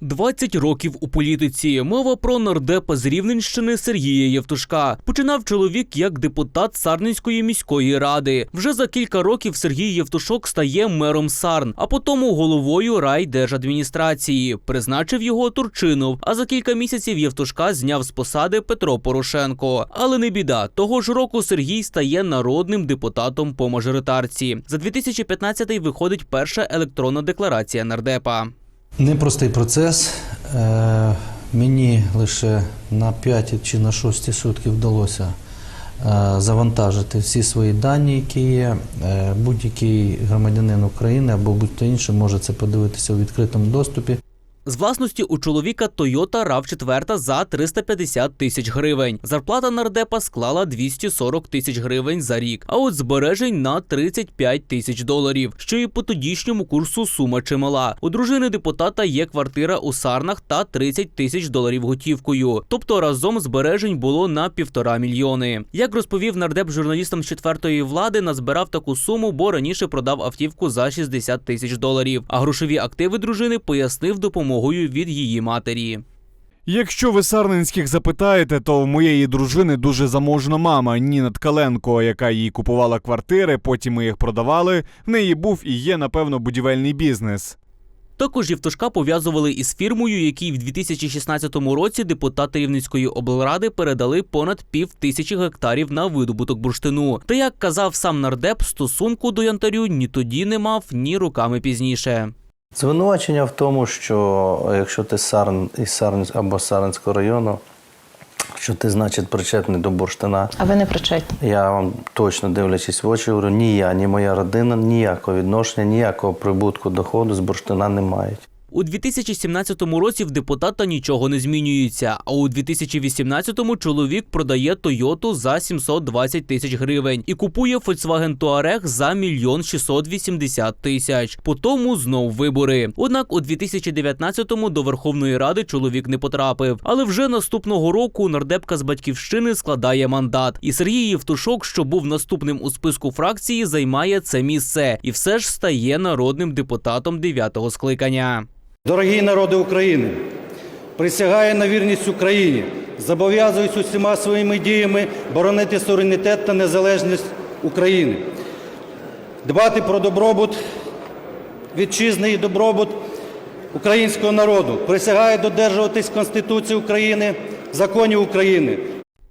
20 років у політиці. Мова про нардепа з Рівненщини Сергія Євтушка. Починав чоловік як депутат Сарненської міської ради. Вже за кілька років Сергій Євтушок стає мером Сарн, а потім головою райдержадміністрації. Призначив його Турчинов. А за кілька місяців Євтушка зняв з посади Петро Порошенко. Але не біда. Того ж року Сергій стає народним депутатом по мажоритарці. За 2015-й виходить перша електронна декларація нардепа. Непростий процес. Е, Мені лише на 5 чи на 6 сутки вдалося е, завантажити всі свої дані, які є. Е, Будь-який громадянин України або будь-хто інший може це подивитися у відкритому доступі. З власності у чоловіка Toyota RAV4 за 350 тисяч гривень. Зарплата нардепа склала 240 тисяч гривень за рік, а от збережень на 35 тисяч доларів, що і по тодішньому курсу сума чимала. У дружини депутата є квартира у Сарнах та 30 тисяч доларів готівкою. Тобто разом збережень було на півтора мільйони. Як розповів нардеп журналістам з четвертої влади, назбирав таку суму, бо раніше продав автівку за 60 тисяч доларів. А грошові активи дружини пояснив допомогою від її матері. Якщо ви сарненських запитаєте, то в моєї дружини дуже заможна мама Ніна Ткаленко, яка їй купувала квартири, потім ми їх продавали. В неї був і є, напевно, будівельний бізнес. Також Євтушка пов'язували із фірмою, якій в 2016 році депутати Рівненської облради передали понад пів тисячі гектарів на видобуток бурштину. Та як казав сам нардеп, стосунку до янтарю ні тоді не мав, ні роками пізніше. Звинувачення в тому, що якщо ти Сарн із Сарн або Сарнського району, що ти, значить, причетний до бурштина. А ви не причетні. Я вам точно дивлячись в очі, говорю, ні я, ні моя родина ніякого відношення, ніякого прибутку доходу з бурштина не мають. У 2017 році в депутата нічого не змінюється. А у 2018-му чоловік продає Тойоту за 720 тисяч гривень і купує Volkswagen Touareg за мільйон 680 тисяч. Потому знов вибори. Однак у 2019-му до Верховної Ради чоловік не потрапив. Але вже наступного року нардепка з батьківщини складає мандат. І Сергій Євтушок, що був наступним у списку фракції, займає це місце і все ж стає народним депутатом 9-го скликання. Дорогі народи України, присягаю на вірність Україні, зобов'язуюсь усіма своїми діями боронити суверенітет та незалежність України, дбати про добробут вітчизни і добробут українського народу. Присягаю додержуватись Конституції України, законів України,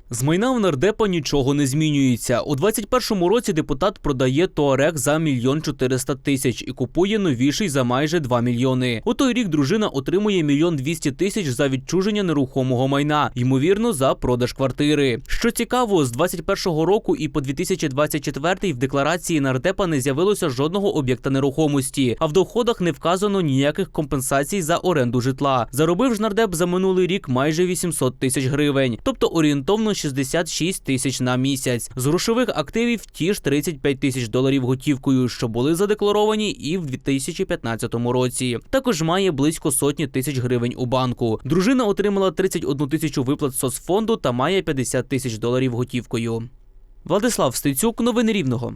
З майна у нардепа нічого не змінюється. У 21-му році депутат продає Туарек за мільйон 400 тисяч і купує новіший за майже 2 мільйони. У той рік дружина отримує мільйон 200 тисяч за відчуження нерухомого майна, ймовірно, за продаж квартири. Що цікаво, з 21-го року і по 2024 в декларації нардепа не з'явилося жодного об'єкта нерухомості, а в доходах не вказано ніяких компенсацій за оренду житла. Заробив ж нардеп за минулий рік майже 800 тисяч гривень, тобто орієнтовно 66 тисяч на місяць. З грошових активів ті ж 35 тисяч доларів готівкою, що були задекларовані і в 2015 році. Також має близько сотні тисяч гривень у банку. Дружина отримала 31 тисячу виплат соцфонду та має 50 тисяч доларів готівкою. Владислав Стецюк, новини Рівного.